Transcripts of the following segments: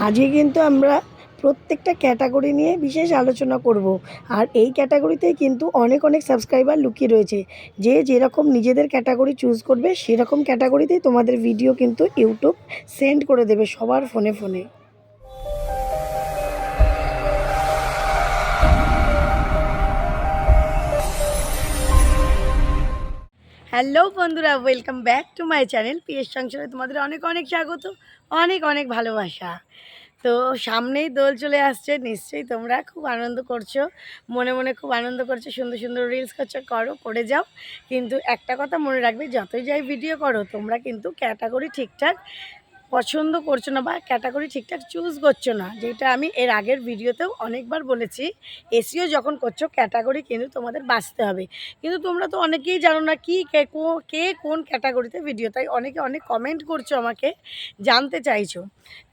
আজকে কিন্তু আমরা প্রত্যেকটা ক্যাটাগরি নিয়ে বিশেষ আলোচনা করব। আর এই ক্যাটাগরিতে কিন্তু অনেক অনেক সাবস্ক্রাইবার লুকিয়ে রয়েছে। যে যেরকম নিজেদের ক্যাটাগরি চুজ করবে, সেরকম ক্যাটাগরিতেই তোমাদের ভিডিও কিন্তু ইউটিউব সেন্ড করে দেবে সবার ফোনে ফোনে। হ্যালো বন্ধুরা welcome back to my channel P S সংসারে তোমাদের অনেক অনেক স্বাগত, অনেক অনেক ভালোবাসা। তো সামনেই দোল চলে আসছে, নিশ্চয়ই তোমরা খুব আনন্দ করছ, মনে মনে খুব আনন্দ করছ, সুন্দর সুন্দর রিলস করছ, করো, করে যাও। কিন্তু একটা কথা মনে রাখবে, যতই যাই ভিডিও করো, তোমরা কিন্তু ক্যাটাগরি ঠিকঠাক পছন্দ করছ না বা ক্যাটাগরি ঠিকঠাক চুজ করছ না, যেটা আমি এর আগের ভিডিওতেও অনেকবার বলেছি এসিও যখন করছ ক্যাটাগরি কিন্তু তোমাদের বাঁচতে হবে। কিন্তু তোমরা তো অনেকেই জানো না কি, কে কে কোন ক্যাটাগরিতে ভিডিও তাই অনেকে অনেক কমেন্ট করছ আমাকে, জানতে চাইছো।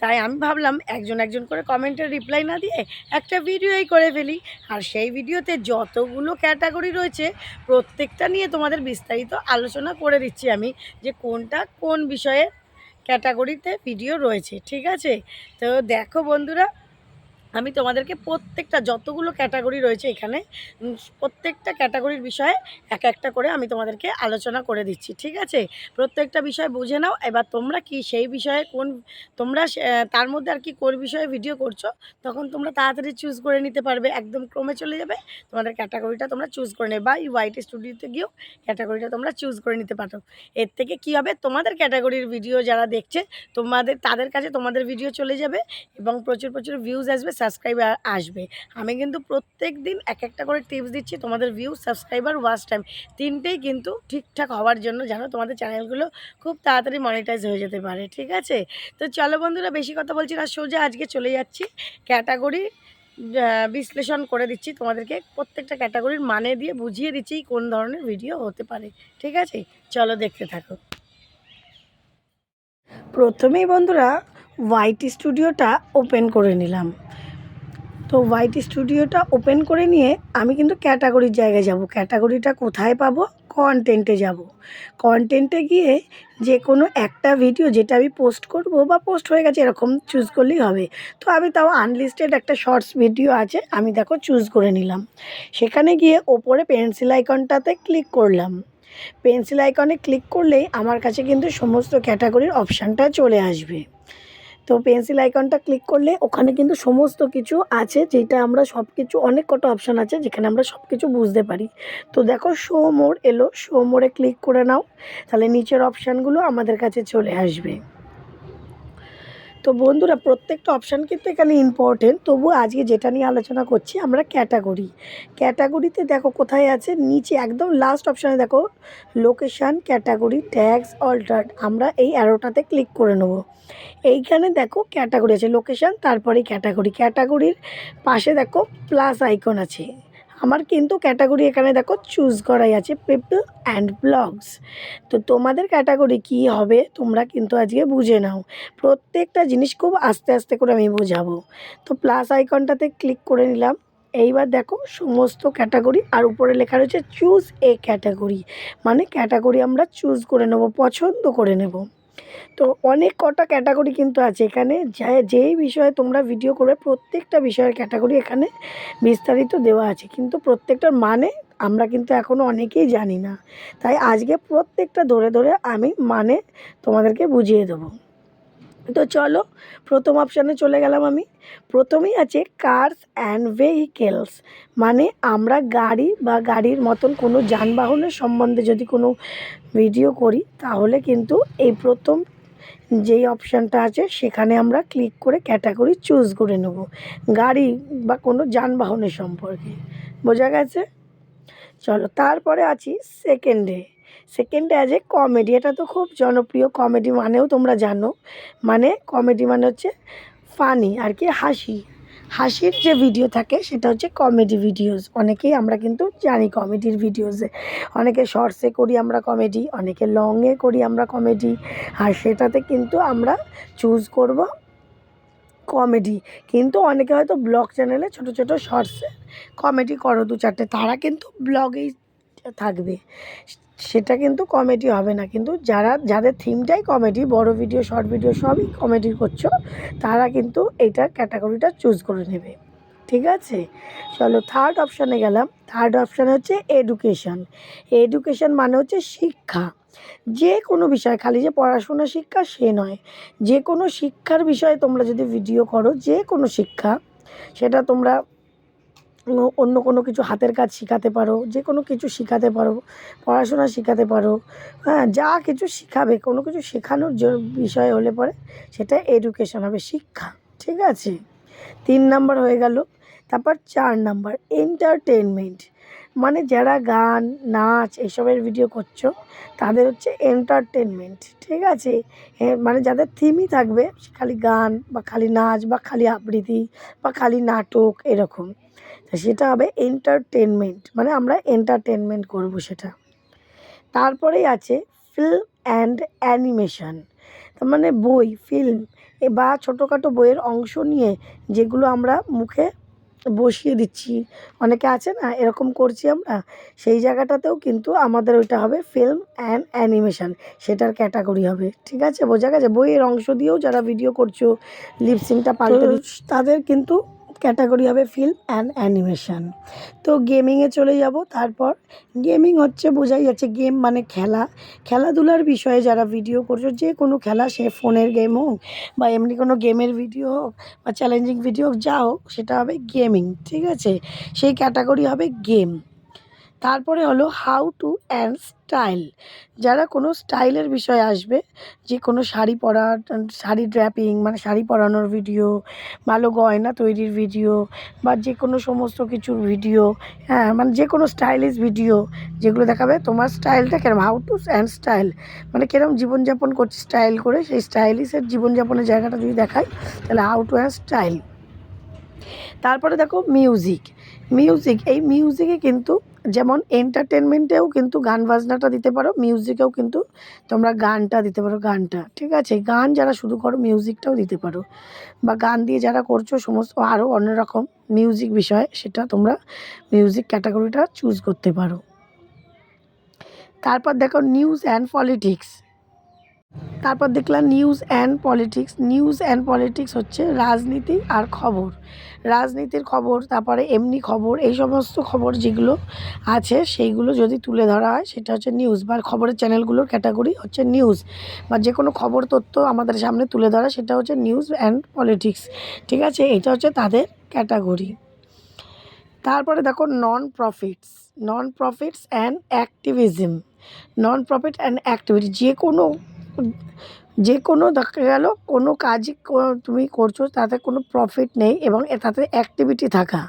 তাই আমি ভাবলাম একজন একজন করে কমেন্টের রিপ্লাই না দিয়ে একটা ভিডিওই করে ফেলি। আর সেই ভিডিওতে যতগুলো ক্যাটাগরি রয়েছে, প্রত্যেকটা নিয়ে তোমাদের বিস্তারিত আলোচনা করে দিচ্ছি আমি, যে কোনটা কোন বিষয়ে ক্যাটাগরিতে ভিডিও রয়েছে ঠিক আছে? তো দেখো বন্ধুরা আমি তোমাদেরকে প্রত্যেকটা, যতগুলো ক্যাটাগরি রয়েছে এখানে প্রত্যেকটা ক্যাটাগরির বিষয়ে এক একটা করে আমি তোমাদেরকে আলোচনা করে দিচ্ছি, ঠিক আছে? প্রত্যেকটা বিষয় বুঝে নাও, এবার তোমরা কি সেই বিষয়ে কোন, তোমরা তার মধ্যে আর কি কোন বিষয়ে ভিডিও করছ, তখন তোমরা তাড়াতাড়ি চুজ করে নিতে পারবে, একদম ক্রমে চলে যাবে, তোমাদের ক্যাটাগরিটা তোমরা চুজ করে নেবে, বা এই হোয়াইট স্টুডিওতে গিয়েও ক্যাটাগরিটা তোমরা চুজ করে নিতে পারো। এর থেকে কি হবে? তোমাদের ক্যাটাগরির ভিডিও যারা দেখছে, তোমাদের, তাদের কাছে তোমাদের ভিডিও চলে যাবে এবং প্রচুর প্রচুর ভিউজ আসবে সাবস্ক্রাইবার আসবে। আমি কিন্তু প্রত্যেক দিন এক একটা করে টিপস দিচ্ছি তোমাদের ভিউ সাবস্ক্রাইবার ওয়াচ টাইম তিনটেই কিন্তু ঠিকঠাক হওয়ার জন্য জানো তোমাদের চ্যানেলগুলো খুব তাড়াতাড়ি মনিটাইজ হয়ে যেতে পারে, ঠিক আছে? তো চলো বন্ধুরা, বেশি কথা বলছি না, সোজা আজকে চলে যাচ্ছি। ক্যাটাগরি বিশ্লেষণ করে দিচ্ছি তোমাদেরকে। প্রত্যেকটা ক্যাটাগরির মানে দিয়ে বুঝিয়ে দিচ্ছি কোন ধরনের ভিডিও হতে পারে, ঠিক আছে? চলো দেখতে থাকো। প্রথমেই বন্ধুরা হোয়াইট স্টুডিওটা ওপেন করে নিলাম। তো হোয়াইট স্টুডিওটা ওপেন করে নিয়ে আমি কিন্তু ক্যাটাগরির জায়গায় যাব। ক্যাটাগরিটা কোথায় পাবো? কন্টেন্টে যাব। কন্টেন্টে গিয়ে যে কোনো একটা ভিডিও যেটা আমি পোস্ট করব বা পোস্ট হয়ে গেছে, এরকম চুজ করলেই হবে। তো আমি তাও আনলিস্টেড একটা শর্টস ভিডিও আছে, আমি দেখো চুজ করে নিলাম। সেখানে গিয়ে ওপরে পেন্সিল আইকনটাতে ক্লিক করলাম। পেন্সিল আইকনে ক্লিক করলেই আমার কাছে কিন্তু সমস্ত ক্যাটাগরির অপশানটা চলে আসবে। তো পেন্সিল আইকনটা ক্লিক করলে ওখানে কিন্তু সমস্ত কিছু আছে যেটা আমরা সব কিছু অনেক কটা অপশান আছে যেখানে আমরা সব কিছু বুঝতে পারি। তো দেখো শো মোড় এলো শো মোড়ে ক্লিক করে নাও, তাহলে নিচের অপশানগুলো আমাদের কাছে চলে আসবে। তো বন্ধুরা, প্রত্যেকটা অপশান কিন্তু এখানে ইম্পর্টেন্ট তবু আজকে যেটা নিয়ে আলোচনা করছি, আমরা ক্যাটাগরি ক্যাটাগরিতে দেখো কোথায় আছে? নিচে একদম লাস্ট অপশানে দেখো লোকেশান ক্যাটাগরি ট্যাক্স অল্টার্ড আমরা এই অ্যারোটাতে ক্লিক করে নেব। এইখানে দেখো ক্যাটাগরি আছে লোকেশান তারপরে ক্যাটাগরি ক্যাটাগরির পাশে দেখো প্লাস আইকন আছে। আমার কিন্তু ক্যাটাগরি এখানে দেখো চুজ করাই আছে পিপল অ্যান্ড ব্লগস তো তোমাদের ক্যাটাগরি কী হবে তোমরা কিন্তু আজকে বুঝে নাও। প্রত্যেকটা জিনিস খুব আস্তে আস্তে করে আমি বোঝাবো। তো প্লাস আইকনটাতে ক্লিক করে নিলাম। এইবার দেখো সমস্ত ক্যাটাগরি আর উপরে লেখা রয়েছে চুজ এ ক্যাটাগরি মানে ক্যাটাগরি আমরা চুজ করে নেব, পছন্দ করে নেব। তো অনেক কটা ক্যাটাগরি কিন্তু আছে এখানে। যা যেই বিষয়ে তোমরা ভিডিও করবে, প্রত্যেকটা বিষয়ের ক্যাটাগরি এখানে বিস্তারিত দেওয়া আছে। কিন্তু প্রত্যেকটার মানে আমরা কিন্তু এখনও অনেকেই জানি না। তাই আজকে প্রত্যেকটা ধরে ধরে আমি মানে তোমাদেরকে বুঝিয়ে দেবো। তো চলো, প্রথম অপশানে চলে গেলাম আমি। প্রথমেই আছে কার্স অ্যান্ড ভেহিকেলস মানে আমরা গাড়ি বা গাড়ির মতন কোনো যানবাহনের সম্বন্ধে যদি কোনো ভিডিও করি, তাহলে কিন্তু এই প্রথম যেই অপশানটা আছে, সেখানে আমরা ক্লিক করে ক্যাটাগরি চুজ করে নেব, গাড়ি বা কোনো যানবাহনের সম্পর্কে। বোঝা গেছে? চলো, তারপরে আছি সেকেন্ডে সেকেন্ডে এ কমেডি এটা তো খুব জনপ্রিয় কমেডি মানেও তোমরা জানো। মানে কমেডি মানে হচ্ছে ফানি আর কি হাসি। হাসির যে ভিডিও থাকে, সেটা হচ্ছে কমেডি ভিডিওস অনেকেই আমরা কিন্তু জানি কমেডির ভিডিওসে অনেকে শর্টসে করি আমরা কমেডি অনেকে লংয়ে করি আমরা কমেডি আর সেটাতে কিন্তু আমরা চুজ করব কমেডি কিন্তু অনেকে হয়তো ব্লগ চ্যানেলে ছোট ছোট শর্টসে কমেডি করো দু চারটে। তারা কিন্তু ব্লগেই থাকবে। সেটা কিন্তু কমেডি হবে না। কিন্তু যারা, যাদের থিমটাই কমেডি বড় ভিডিও শর্ট ভিডিও সবই কমেডি করছ, তারা কিন্তু এইটা ক্যাটাগরিটা চুজ করে নেবে। ঠিক আছে? চলো থার্ড অপশানে গেলাম। থার্ড অপশান হচ্ছে এডুকেশন এডুকেশন মানে হচ্ছে শিক্ষা। যে কোনো বিষয়, খালি যে পড়াশোনা শিক্ষা সে নয়। যে কোনো শিক্ষার বিষয়ে তোমরা যদি ভিডিও করো, যে কোনো শিক্ষা, সেটা তোমরা অন্য- কোনো কিছু হাতের কাজ শেখাতে পারো, যে কোনো কিছু শেখাতে পারো, পড়াশোনা শেখাতে পারো হ্যাঁ যা কিছু শেখাবে, কোনো কিছু শেখানোর বিষয় হলে পরে সেটা এডুকেশন হবে, শিক্ষা, ঠিক আছে? তিন নাম্বার হয়ে গেল, তারপর চার নাম্বার এন্টারটেনমেন্ট মানে যারা গান, নাচ এসবের ভিডিও করছ, তাদের হচ্ছে এন্টারটেনমেন্ট ঠিক আছে? মানে যাদের থিমই থাকবে, খালি গান বা খালি নাচ বা খালি আবৃত্তি বা খালি নাটক এরকম। তা সেটা হবে এন্টারটেনমেন্ট মানে আমরা এন্টারটেনমেন্ট করব সেটা। তারপরেই আছে ফিল্ম অ্যান্ড অ্যানিমেশন তার মানে বই ফিল্ম এ বা ছোটোখাটো বইয়ের অংশ নিয়ে যেগুলো আমরা মুখে বসিয়ে দিচ্ছি। অনেকে আছে না এরকম করছি আমরা সেই জায়গাটাতেও কিন্তু আমাদের ওইটা হবে ফিল্ম অ্যান্ড অ্যানিমেশন সেটার ক্যাটাগরি হবে ঠিক আছে? বোঝা গেছে? বইয়ের অংশ দিয়েও যারা ভিডিও করছ লিপসিংটা পাল্টে দিচ্ছ তাদের কিন্তু ক্যাটাগরি হবে ফিল্ম অ্যান্ড অ্যানিমেশন তো গেমিংয়ে চলে যাব, তারপর গেমিং হচ্ছে বোঝাই যাচ্ছে গেম মানে খেলা। খেলাধুলার বিষয়ে যারা ভিডিও করছ, যে কোনো খেলা, সে ফোনের গেম হোক বা এমনি কোনো গেমের ভিডিও হোক বা চ্যালেঞ্জিং ভিডিও হোক, যা হোক, সেটা হবে গেমিং ঠিক আছে? সেই ক্যাটাগরি হবে গেম তারপরে হলো হাউ টু অ্যান্ড স্টাইল যারা কোনো স্টাইলের বিষয়ে আসবে, যে কোনো শাড়ি পরা শাড়ি ড্র্যাপিং মানে শাড়ি পরানোর ভিডিও ভালো গয়না তৈরির ভিডিও বা যে কোনো সমস্ত কিছুর ভিডিও হ্যাঁ মানে যে কোনো স্টাইলিশ ভিডিও যেগুলো দেখাবে, তোমার স্টাইলটা কেরম হাউ টু অ্যান্ড স্টাইল মানে কিরম জীবনযাপন করছি স্টাইল করে, সেই স্টাইলিশের জীবনযাপনের জায়গাটা যদি দেখায় তাহলে হাউ টু অ্যান্ড স্টাইল তারপরে দেখো মিউজিক মিউজিক এই মিউজিকে কিন্তু যেমন এন্টারটেনমেন্টেও কিন্তু গান বাজনাটা দিতে পারো মিউজিকেও কিন্তু তোমরা গানটা দিতে পারো, গানটা, ঠিক আছে? গান যারা শুরু করো মিউজিকটাও দিতে পারো। বা গান দিয়ে যারা করছ, সমস্ত আরও অন্য রকম মিউজিক বিষয়, সেটা তোমরা মিউজিক ক্যাটাগরিটা চুজ করতে পারো। তারপর দেখো নিউজ অ্যান্ড পলিটিক্স তারপর দেখলাম news and politics news and politics হচ্ছে রাজনীতি আর খবর। রাজনীতির খবর, তারপরে এমনি খবর, এই সমস্ত খবর যেগুলো আছে সেইগুলো যদি তুলে ধরা হয়, সেটা হচ্ছে নিউজ বা খবরের চ্যানেলগুলোর ক্যাটাগরি হচ্ছে নিউজ বা যে কোনো খবর তথ্য আমাদের সামনে তুলে ধরা, সেটা হচ্ছে নিউজ অ্যান্ড পলিটিক্স ঠিক আছে? এটা হচ্ছে তাদের ক্যাটাগরি তারপরে দেখো non profits non profits and activism non profit and activity যে কোনো যে কোনো দেখা গেল, কোনো কাজই তুমি করছ, তাতে কোনো প্রফিট নেই এবং তাতে অ্যাক্টিভিটি থাকা।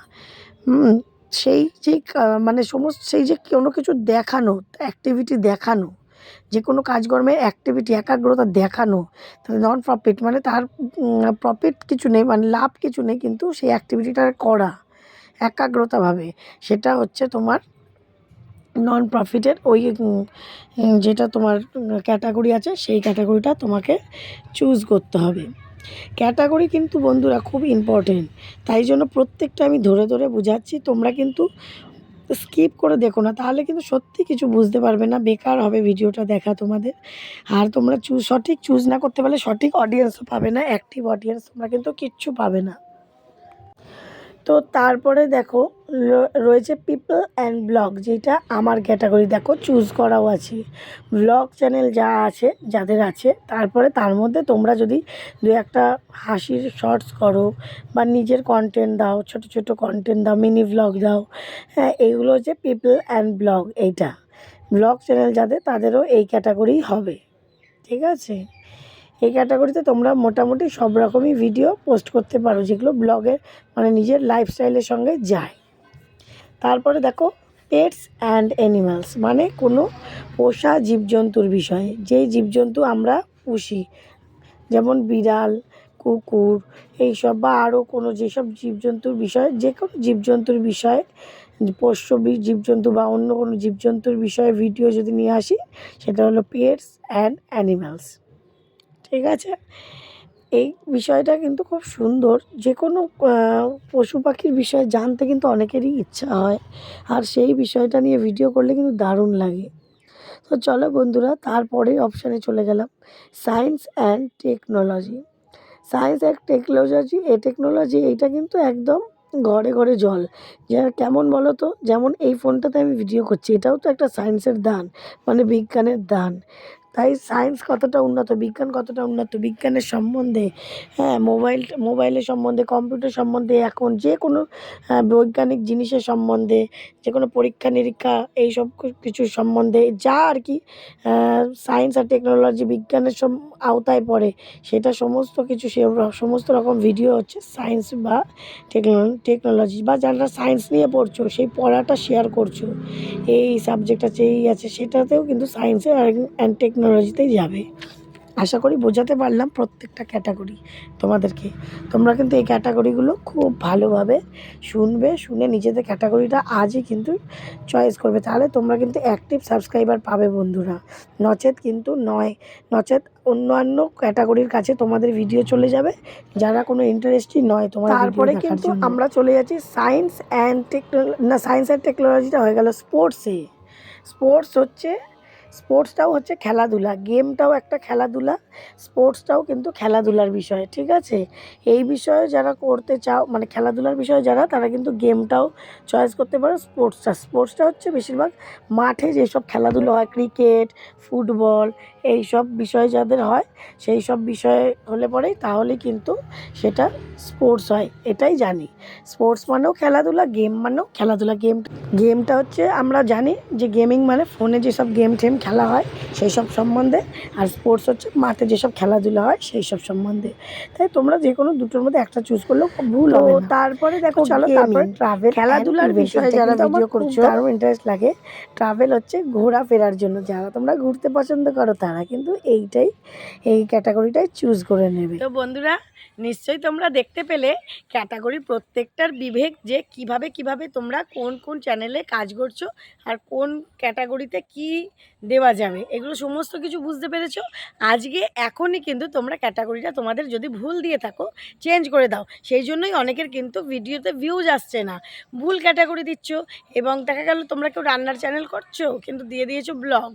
সেই যে মানে সমস্ত, সেই যে কোনো কিছু দেখানো অ্যাক্টিভিটি দেখানো যে কোনো কাজকর্মে অ্যাক্টিভিটি একাগ্রতা দেখানো তাহলে নন প্রফিট মানে তার প্রফিট কিছু নেই মানে লাভ কিছু নেই, কিন্তু সেই অ্যাক্টিভিটিটা করা, একাগ্রতাভাবে, সেটা হচ্ছে তোমার নন প্রফিটের ওই যেটা তোমার ক্যাটাগরি আছে, সেই ক্যাটাগরিটা তোমাকে চুজ করতে হবে। ক্যাটাগরি কিন্তু বন্ধুরা খুব ইম্পর্টেন্ট তাই জন্য প্রত্যেকটা আমি ধরে ধরে বোঝাচ্ছি, তোমরা কিন্তু স্কিপ করে দেখো না, তাহলে কিন্তু সত্যি কিছু বুঝতে পারবে না, বেকার হবে ভিডিওটা দেখা তোমাদের। আর তোমরা চুজ সঠিক চুজ না করতে পারলে সঠিক অডিয়েন্সও পাবে না অ্যাক্টিভ অডিয়েন্স তোমরা কিন্তু কিচ্ছু পাবে না। তো তারপরে দেখো রয়েছে পিপল অ্যান্ড ব্লগ যেটা আমার ক্যাটাগরি দেখো চুজ করাও আছে। ব্লগ চ্যানেল যা আছে, যাদের আছে, তারপরে তার মধ্যে তোমরা যদি দু একটা হাসির শর্টস করো, বা নিজের কন্টেন্ট দাও, ছোট ছোট কন্টেন্ট দাও মিনি ব্লগ দাও হ্যাঁ এইগুলো হচ্ছে পিপল অ্যান্ড ব্লগ এইটা। ব্লগ চ্যানেল যাদের, তাদেরও এই ক্যাটাগরি হবে। ঠিক আছে? এই ক্যাটাগরিতে তোমরা মোটামুটি সব রকমই ভিডিও পোস্ট করতে পারো, যেগুলো ব্লগের মানে নিজের লাইফস্টাইলের সঙ্গে যায়। তারপরে দেখো পেটস অ্যান্ড অ্যানিমালস মানে কোনো পোষা জীবজন্তুর বিষয়ে। যেই জীবজন্তু আমরা পুষি, যেমন বিড়াল, কুকুর, এইসব বা আরও কোনো যেসব জীবজন্তুর বিষয়ে, যে কোনো জীবজন্তুর বিষয়ে, পোষ্য জীবজন্তু বা অন্য কোনো জীবজন্তুর বিষয়ে ভিডিও যদি নিয়ে আসি, সেটা হলো পেটস অ্যান্ড অ্যানিমালস ঠিক আছে? এই বিষয়টা কিন্তু খুব সুন্দর। যে কোনো পশু পাখির বিষয়ে জানতে কিন্তু অনেকেরই ইচ্ছা হয়। আর সেই বিষয়টা নিয়ে ভিডিও করলে কিন্তু দারুণ লাগে। তো চলো বন্ধুরা তারপরেই অপশানে চলে গেলাম। Science and technology science and technology A technology এইটা কিন্তু একদম ঘরে ঘরে জল। যে কেমন বলো তো যেমন এই ফোনটাতে আমি ভিডিও করছি, এটাও তো একটা সায়েন্সের দান মানে বিজ্ঞানের দান। তাই সায়েন্স কতটা উন্নত বিজ্ঞান কতটা উন্নত বিজ্ঞানের সম্বন্ধে হ্যাঁ মোবাইল মোবাইলের সম্বন্ধে কম্পিউটার সম্বন্ধে এখন যে কোনো হ্যাঁ, বৈজ্ঞানিক জিনিসের সম্বন্ধে যে কোনো পরীক্ষা নিরীক্ষা এইসব কিছু সম্বন্ধে যা আর কি সায়েন্স আর টেকনোলজি বিজ্ঞানের সব আওতায় পড়ে সেটা সমস্ত কিছু সে সমস্ত রকম ভিডিও হচ্ছে সায়েন্স বা টেকনোলজি বা যারা সায়েন্স নিয়ে পড়ছো সেই পড়াটা শেয়ার করছ। এই সাবজেক্ট আছে এই আছে সেটাতেও কিন্তু সায়েন্সের অ্যান্ড টেকনোলজিতেই যাবে। আশা করি বোঝাতে পারলাম প্রত্যেকটা ক্যাটাগরি তোমাদেরকে। তোমরা কিন্তু এই ক্যাটাগরিগুলো খুব ভালোভাবে শুনবে শুনে নিজেদের ক্যাটাগরিটা আজই কিন্তু চয়েস করবে। তাহলে তোমরা কিন্তু অ্যাক্টিভ সাবস্ক্রাইবার পাবে বন্ধুরা। নচেত কিন্তু নয় নচেত অন্যান্য ক্যাটাগরির কাছে তোমাদের ভিডিও চলে যাবে। যারা কোনো ইন্টারেস্টই নয় তোমার তারপরে কিন্তু আমরা চলে যাচ্ছি সায়েন্স অ্যান্ড টেকনোলজি না সায়েন্স অ্যান্ড টেকনোলজিটা হয়ে গেল স্পোর্টসে স্পোর্টস হচ্ছে স্পোর্টসটাও হচ্ছে খেলাধুলা, গেমটাও একটা খেলাধুলা, স্পোর্টসটাও কিন্তু খেলাধুলার বিষয়, ঠিক আছে? এই বিষয়ে যারা করতে চাও মানে খেলাধুলার বিষয়ে যারা, তারা কিন্তু গেমটাও চয়েস করতে পারো স্পোর্টসটা। স্পোর্টসটা হচ্ছে বেশিরভাগ মাঠে যেসব খেলাধুলো হয়, ক্রিকেট, ফুটবল এই সব বিষয় যাদের হয় সেই সব বিষয়ে হলে পরেই তাহলে কিন্তু সেটা স্পোর্টস হয়, এটাই জানি। স্পোর্টস মানেও খেলাধুলা, গেম মানেও খেলাধুলা গেম গেমটা হচ্ছে আমরা জানি যে গেমিং মানে ফোনে যেসব গেম টেম খেলা হয় সেই সব সম্বন্ধে। আর স্পোর্টস হচ্ছে মাঠে যেসব খেলাধুলা হয় সেই সব সম্বন্ধে। তাই তোমরা যে কোনো দুটোর মধ্যে একটা চুজ করলেও ভুল হবে তারপরে দেখো চলো তারপরে ট্রাভেল খেলাধুলার বিষয়ে যারা ভিডিও করছ তারও ইন্টারেস্ট লাগে। ট্রাভেল হচ্ছে ঘোরাফেরার জন্য। যারা তোমরা ঘুরতে পছন্দ করো তারা কিন্তু এইটাই এই ক্যাটাগরিটাই চুজ করে নেবে। তো বন্ধুরা নিশ্চয়ই তোমরা দেখতে পেলে ক্যাটাগরি প্রত্যেকটার বিবেক যে কীভাবে কীভাবে তোমরা কোন কোন চ্যানেলে কাজ করছ আর কোন ক্যাটাগরিতে কি দেওয়া যাবে। এগুলো সমস্ত কিছু বুঝতে পেরেছ? আজকে এখনই কিন্তু তোমরা ক্যাটাগরিটা তোমাদের যদি ভুল দিয়ে থাকো, চেঞ্জ করে দাও। সেই জন্যই অনেকের কিন্তু ভিডিওতে ভিউজ আসছে না। ভুল ক্যাটাগরি দিচ্ছ এবং দেখা গেল তোমরা কেউ রান্নার চ্যানেল করছ, কিন্তু দিয়ে দিয়েছ ব্লগ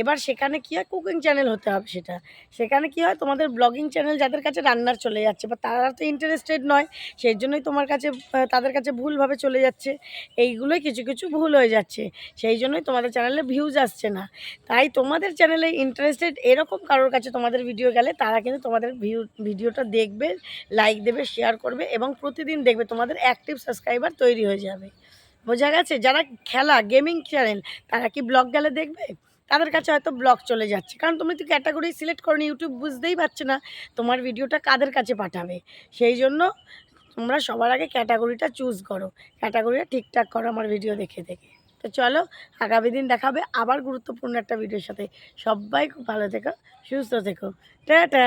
এবার সেখানে কী হয়? কুকিং চ্যানেল হতে হবে সেটা। সেখানে কী হয়? তোমাদের ব্লগিং চ্যানেল যাদের কাছে রান্নার চলে যাচ্ছে বা তারা তো ইন্টারেস্টেড নয় সেই জন্যই তোমার কাছে তাদের কাছে ভুলভাবে চলে যাচ্ছে, এইগুলোই কিছু কিছু ভুল হয়ে যাচ্ছে সেই জন্যই তোমাদের চ্যানেলে ভিউজ আসছে না, তাই তোমাদের চ্যানেলে ইন্টারেস্টেড এরকম কারোর কাছে তোমাদের ভিডিও গেলে, তারা কিন্তু তোমাদের ভিউ ভিডিওটা দেখবে লাইক দেবে শেয়ার করবে, এবং প্রতিদিন দেখবে, তোমাদের অ্যাক্টিভ সাবস্ক্রাইবার তৈরি হয়ে যাবে, বোঝা গেছে? যারা খেলা গেমিং চ্যানেল তারা কি ব্লগ গেলে দেখবে? তাদের কাছে হয়তো ব্লগ চলে যাচ্ছে। কারণ তুমি তো ক্যাটাগরি সিলেক্ট করো ইউটিউব বুঝতেই পারছে না তোমার ভিডিওটা কাদের কাছে পাঠাবে। সেই জন্য তোমরা সবার আগে ক্যাটাগরিটা চুজ করো। ক্যাটাগরিটা ঠিকঠাক করো আমার ভিডিও দেখে দেখে। তো চলো, আগামী দিন দেখাবে আবার গুরুত্বপূর্ণ একটা ভিডিওর সাথে। সবাই খুব ভালো থেকো, সুস্থ থেকো। টাটা!